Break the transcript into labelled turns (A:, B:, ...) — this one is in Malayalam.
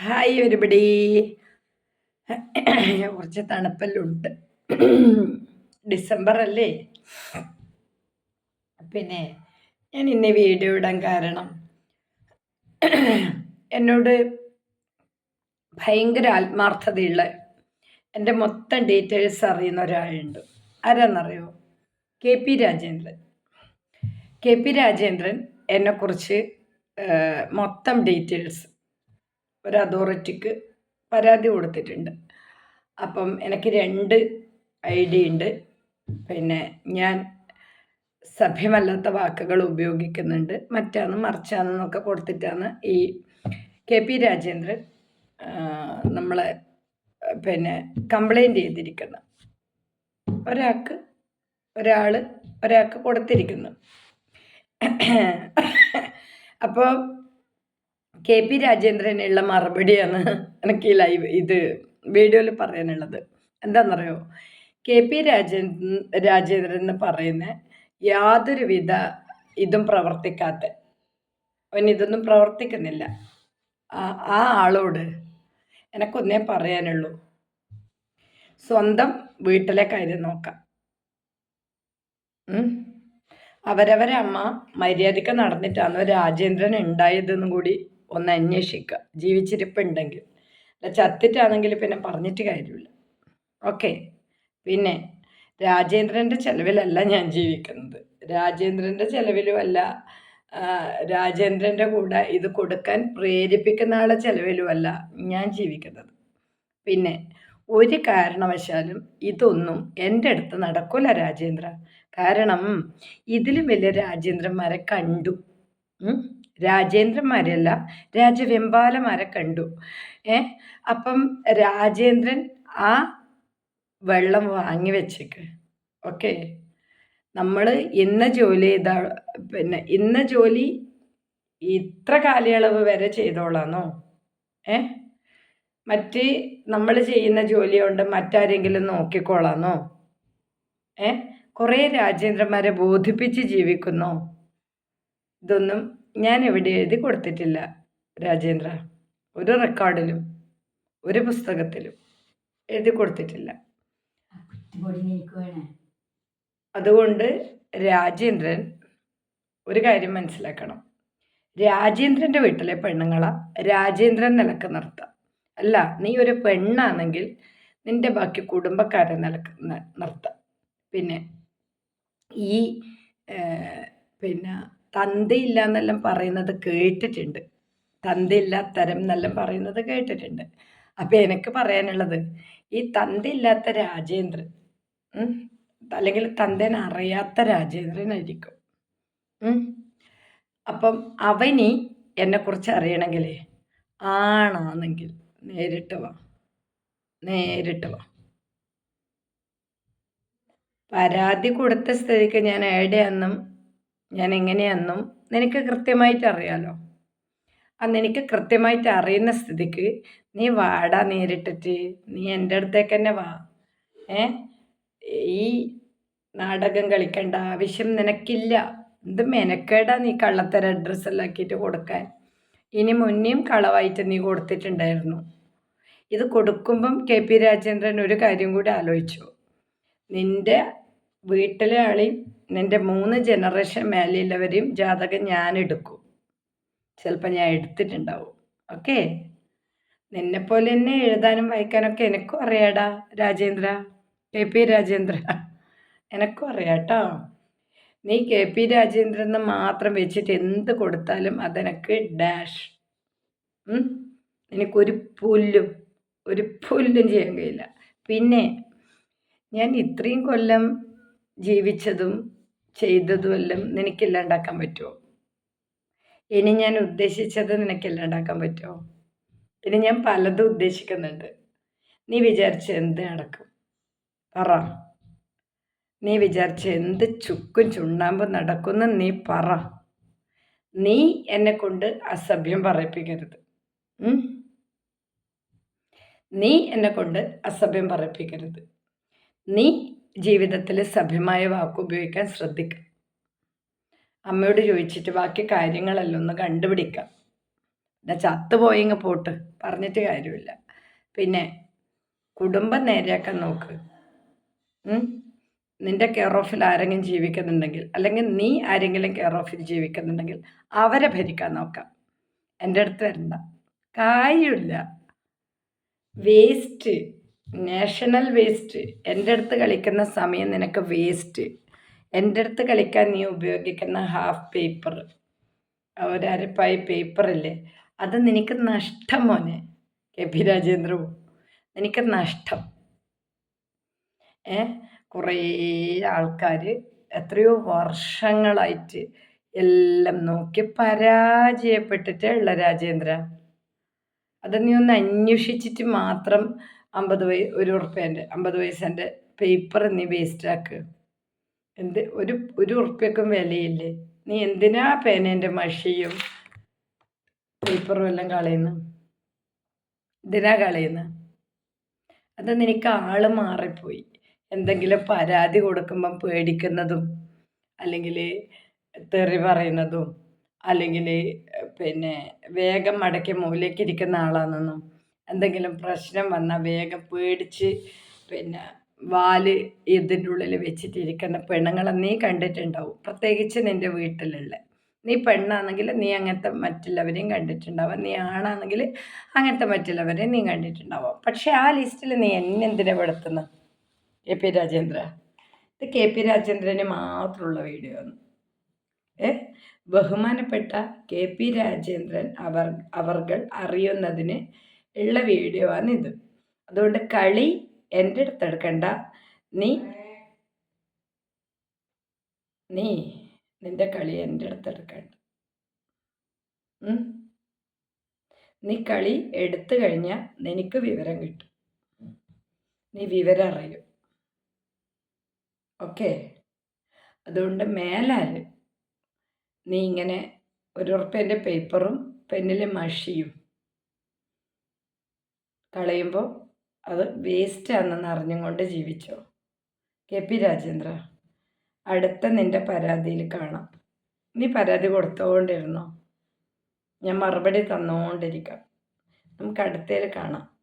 A: ഹായ് ഒരുപടി കുറച്ച് തണുപ്പല്ലുണ്ട്. ഡിസംബർ അല്ലേ? പിന്നെ ഞാൻ ഇന്ന് വീഡിയോ ഇടാൻ കാരണം എന്നോട് ഭയങ്കര ആത്മാർത്ഥതയുള്ള എന്റെ മൊത്തം ഡീറ്റെയിൽസ് അറിയുന്ന ഒരാളുണ്ട്. ആരാന്നറിയോ? K P Rajendran. K P Rajendran എന്നെക്കുറിച്ച് മൊത്തം ഡീറ്റെയിൽസ് ഒരു അതോറിറ്റിക്ക് പരാതി കൊടുത്തിട്ടുണ്ട്. അപ്പം എനിക്ക് രണ്ട് ഐ ഡി ഉണ്ട്. പിന്നെ ഞാൻ സഭ്യമല്ലാത്ത വാക്കുകൾ ഉപയോഗിക്കുന്നുണ്ട്. മറ്റാന്ന് മറിച്ചാന്നൊക്കെ കൊടുത്തിട്ടാണ് ഈ കെ പി രാജേന്ദ്രൻ നമ്മളെ പിന്നെ കംപ്ലൈന്റ് ചെയ്തിരിക്കുന്നത്. ഒരാൾക്ക് ഒരാൾ ഒരാൾക്ക് കൊടുത്തിരിക്കുന്നു. അപ്പോൾ കെ പി രാജേന്ദ്രനുള്ള മറുപടിയാണ് എനിക്ക് ഈ ലൈവ് ഇത് വീഡിയോയിൽ പറയാനുള്ളത്. എന്താണെന്നറിയോ കെ പി രാജേന്ദ്രൻ രാജേന്ദ്രൻ എന്ന് പറയുന്ന യാതൊരുവിധ ഇതും പ്രവർത്തിക്കാത്ത അവൻ ഇതൊന്നും പ്രവർത്തിക്കുന്നില്ല. ആ ആളോട് എനക്കൊന്നേ പറയാനുള്ളൂ. സ്വന്തം വീട്ടിലെ കാര്യം നോക്കാം അവരവരമ്മ മര്യാദയ്ക്ക് നടന്നിട്ടാണ് രാജേന്ദ്രൻ ഉണ്ടായതെന്നും കൂടി ഒന്ന് അന്വേഷിക്കുക. ജീവിച്ചിരിപ്പുണ്ടെങ്കിൽ. അല്ല ചത്തിട്ടാണെങ്കിൽ പിന്നെ പറഞ്ഞിട്ട് കാര്യമില്ല. ഓക്കെ. പിന്നെ രാജേന്ദ്രന്റെ ചെലവിലല്ല ഞാൻ ജീവിക്കുന്നത്. രാജേന്ദ്രന്റെ ചെലവിലുമല്ല രാജേന്ദ്രന്റെ കൂടെ ഇത് കൊടുക്കാൻ പ്രേരിപ്പിക്കുന്ന ആളെ ചെലവിലുമല്ല ഞാൻ ജീവിക്കുന്നത്. പിന്നെ ഒരു കാരണവശാലും ഇതൊന്നും എന്റെ അടുത്ത് നടക്കൂല രാജേന്ദ്ര. കാരണം ഇതിലും വലിയ രാജേന്ദ്രന്മാരെ കണ്ടു? രാജേന്ദ്രന്മാരല്ല രാജവെമ്പാലമാരെ കണ്ടു. ഏ? അപ്പം രാജേന്ദ്രൻ ആ വെള്ളം വാങ്ങി വെച്ചേക്ക്. ഓക്കെ? നമ്മൾ ഇന്ന ജോലി ചെയ്ത പിന്നെ ഇന്ന ജോലി ഇത്ര കാലയളവ് വരെ ചെയ്തോളാന്നോ? ഏ? മറ്റ് നമ്മൾ ചെയ്യുന്ന ജോലി കൊണ്ട് മറ്റാരെങ്കിലും നോക്കിക്കോളാന്നോ? ഏ? കുറേ രാജേന്ദ്രന്മാരെ ബോധിപ്പിച്ച് ജീവിക്കുന്നോ? ഇതൊന്നും ഞാൻ എവിടെ എഴുതി കൊടുത്തിട്ടില്ല രാജേന്ദ്ര. ഒരു റെക്കോർഡിലും ഒരു പുസ്തകത്തിലും എഴുതി കൊടുത്തിട്ടില്ല. അതുകൊണ്ട് രാജേന്ദ്രൻ ഒരു കാര്യം മനസ്സിലാക്കണം. രാജേന്ദ്രന്റെ വീട്ടിലെ പെണ്ണുങ്ങളെ രാജേന്ദ്രൻ നിലയ്ക്ക് നിർത്താം. അല്ല നീ ഒരു പെണ്ണാണെങ്കിൽ നിന്റെ ബാക്കി കുടുംബക്കാരെ നിലയ്ക്ക് നിർത്താം. പിന്നെ ഈ പിന്നെ തന്തയില്ല എന്നെല്ലാം പറയുന്നത് കേട്ടിട്ടുണ്ട്. തന്തയില്ലാത്തരം തരം എന്നെല്ലാം പറയുന്നത് കേട്ടിട്ടുണ്ട്. അപ്പം എനിക്ക് പറയാനുള്ളത് ഈ തന്തയില്ലാത്ത രാജേന്ദ്രൻ അല്ലെങ്കിൽ തന്തേനെ അറിയാത്ത രാജേന്ദ്രനായിരിക്കും. അപ്പം അവനി എന്നെക്കുറിച്ച് അറിയണമെങ്കിൽ ആണാണെങ്കിൽ നേരിട്ട് വാ. നേരിട്ട് വാ. പരാതി കൊടുത്ത സ്ഥിതിക്ക് ഞാൻ എവിടെയാണെന്നും ഞാൻ എങ്ങനെയാണെന്നും നിനക്ക് കൃത്യമായിട്ട് അറിയാലോ അന്ന് എനിക്ക് കൃത്യമായിട്ട് അറിയുന്ന സ്ഥിതിക്ക് നീ വാടാ നേരിട്ടിട്ട്. നീ എന്റെ അടുത്തേക്ക് തന്നെ വാ. ഏ? ഈ നാടകം കളിക്കേണ്ട ആവശ്യം നിനക്കില്ല. എന്ത് മെനക്കേടാ നീ കള്ളത്തര അഡ്രസ്സ് എല്ലാം ആക്കിയിട്ട് കൊടുക്കാൻ? ഇനി മുന്നേയും കളവായിട്ട് നീ കൊടുത്തിട്ടുണ്ടായിരുന്നു. ഇത് കൊടുക്കുമ്പം കെ പി രാജേന്ദ്രൻ ഒരു കാര്യം കൂടി ആലോചിച്ചു. നിന്റെ വീട്ടിലെ ആളെയും നിന്റെ മൂന്ന് ജനറേഷൻ മേലെയുള്ളവരെയും ജാതകം ഞാൻ എടുക്കും ചിലപ്പോൾ ഞാൻ എടുത്തിട്ടുണ്ടാവും. ഓക്കെ നിന്നെപ്പോലെ തന്നെ എഴുതാനും വായിക്കാനൊക്കെ എനിക്കും അറിയാടാ രാജേന്ദ്ര. K P Rajendra. എനക്കും അറിയാം കേട്ടോ. നീ കെ പി രാജേന്ദ്രൻ മാത്രം വെച്ചിട്ട് എന്ത് കൊടുത്താലും അതെനക്ക് ഡാഷ്? എനിക്കൊരു പുല്ലും ഒരു പുല്ലും ചെയ്യാൻ കഴിയില്ല. പിന്നെ ഞാൻ ഇത്രയും കൊല്ലം ജീവിച്ചതും ചെയ്തതുമെല്ലാം നിനക്കില്ലാണ്ടാക്കാൻ പറ്റുമോ? ഇനി ഞാൻ ഉദ്ദേശിച്ചത് നിനക്കെല്ലാം ഉണ്ടാക്കാൻ പറ്റുമോ? ഇനി ഞാൻ പലതും ഉദ്ദേശിക്കുന്നുണ്ട്. നീ വിചാരിച്ച എന്ത് നടക്കും? പറ. നീ വിചാരിച്ച എന്ത് ചുക്കും ചുണ്ണാമ്പും നടക്കുമെന്ന് നീ പറ. നീ എന്നെ കൊണ്ട് അസഭ്യം പറയിപ്പിക്കരുത്. നീ എന്നെ കൊണ്ട് അസഭ്യം പറയിപ്പിക്കരുത്. നീ ജീവിതത്തിൽ സഭ്യമായ വാക്ക് ഉപയോഗിക്കാൻ ശ്രദ്ധിക്കുക അമ്മയോട് ചോദിച്ചിട്ട് ബാക്കി കാര്യങ്ങളെല്ലാം ഒന്ന് കണ്ടുപിടിക്കാം. പിന്നെ ചത്തുപോയെങ്കിൽ പോട്ട്. പറഞ്ഞിട്ട് കാര്യമില്ല. പിന്നെ കുടുംബം നേരെയാക്കാൻ നോക്ക്? നിന്റെ കെയർ ഓഫിൽ ആരെങ്കിലും ജീവിക്കുന്നുണ്ടെങ്കിൽ അല്ലെങ്കിൽ നീ ആരെങ്കിലും കെയർ ഓഫിൽ ജീവിക്കുന്നുണ്ടെങ്കിൽ അവരെ ഭരിക്കാൻ നോക്കാം. എന്റെ അടുത്ത് വരണ്ട. കാര്യമില്ല. വേസ്റ്റ് നാഷണൽ വേസ്റ്റ് എന്റെ അടുത്ത് കളിക്കുന്ന സമയം നിനക്ക് വേസ്റ്റ് എന്റെ അടുത്ത് കളിക്കാൻ നീ ഉപയോഗിക്കുന്ന ഹാഫ് പേപ്പർ ഒരു പേപ്പറല്ലേ അത് നിനക്ക് നഷ്ടം മോനെ. കെ പി രാജേന്ദ്രവും നിനക്ക് നഷ്ടം. ഏ? കുറേ ആൾക്കാർ എത്രയോ വർഷങ്ങളായിട്ട് എല്ലാം നോക്കി പരാജയപ്പെട്ടിട്ടേ ഉള്ള രാജേന്ദ്ര. അത് നീ ഒന്ന് അന്വേഷിച്ചിട്ട് മാത്രം അമ്പത് വയ ഒരു ഉറുപ്പ്യന്റെ അമ്പത് പൈസന്റെ പേപ്പർ നീ വേസ്റ്റാക്ക് എന്ത് ഒരു ഒരു ഉറുപ്പ്യക്കും വിലയില്ലേ? നീ എന്തിനാ പേനേന്റെ മഷിയും പേപ്പറും എല്ലാം കളയുന്നു? എന്തിനാ കളയുന്നു? അത് നിനക്ക് ആൾ മാറിപ്പോയി. എന്തെങ്കിലും പരാതി കൊടുക്കുമ്പം പേടിക്കുന്നതും അല്ലെങ്കിൽ തെറി പറയുന്നതും അല്ലെങ്കിൽ പിന്നെ വേഗം മടക്കി മൂലയ്ക്ക് ഇരിക്കുന്ന ആളാണെന്നും എന്തെങ്കിലും പ്രശ്നം വന്നാൽ വേഗം പേടിച്ച് പിന്നെ വാൽ ഇതിന്റെ ഉള്ളിൽ വെച്ചിട്ടിരിക്കുന്ന പെണ്ണുങ്ങളെ നീ കണ്ടിട്ടുണ്ടാവും. പ്രത്യേകിച്ച് നിന്റെ വീട്ടിലുള്ള. നീ പെണ്ണാണെങ്കിൽ നീ അങ്ങനത്തെ മറ്റുള്ളവരെയും കണ്ടിട്ടുണ്ടാവാം. നീ ആണാണെങ്കിൽ അങ്ങനത്തെ മറ്റുള്ളവരെയും നീ കണ്ടിട്ടുണ്ടാവാം. പക്ഷേ ആ ലിസ്റ്റിൽ നീ എന്നെ എന്തിനാ പെടുത്തുന്നത് കെ പി രാജേന്ദ്ര. ഇത് കെ പി രാജേന്ദ്രന് മാത്രമുള്ള വീഡിയോ ആണ്. ഏ? ബഹുമാനപ്പെട്ട കെ പി രാജേന്ദ്രൻ അവർ അവർകൾ അറിയുന്നതിന് ഉള്ള വീഡിയോ ആണ് ഇത്. അതുകൊണ്ട് കളി എന്റെ അടുത്ത് എടുക്കണ്ട. നീ നീ നിന്റെ കളി എന്റെ അടുത്ത് എടുക്കണ്ട. നീ കളി എടുത്തു കഴിഞ്ഞാൽ നിനക്ക് വിവരം കിട്ടും. നീ വിവരം അറിയും. ഓക്കെ? അതുകൊണ്ട് മേലാൽ നീ ഇങ്ങനെ ഒരു ഉറുപ്പ്യന്റെ പേപ്പറും പെന്നിലെ മഷിയും കളയുമ്പോൾ അത് വേസ്റ്റ് ആണെന്ന് അറിഞ്ഞുകൊണ്ട് ജീവിച്ചോ? കെ പി രാജേന്ദ്ര അടുത്ത നിന്റെ പരാതിയിൽ കാണാം. നീ പരാതി കൊടുത്തുകൊണ്ടിരുന്നോ ഞാൻ മറുപടി തന്നുകൊണ്ടിരിക്കാം നമുക്ക് അടുത്തതിൽ കാണാം.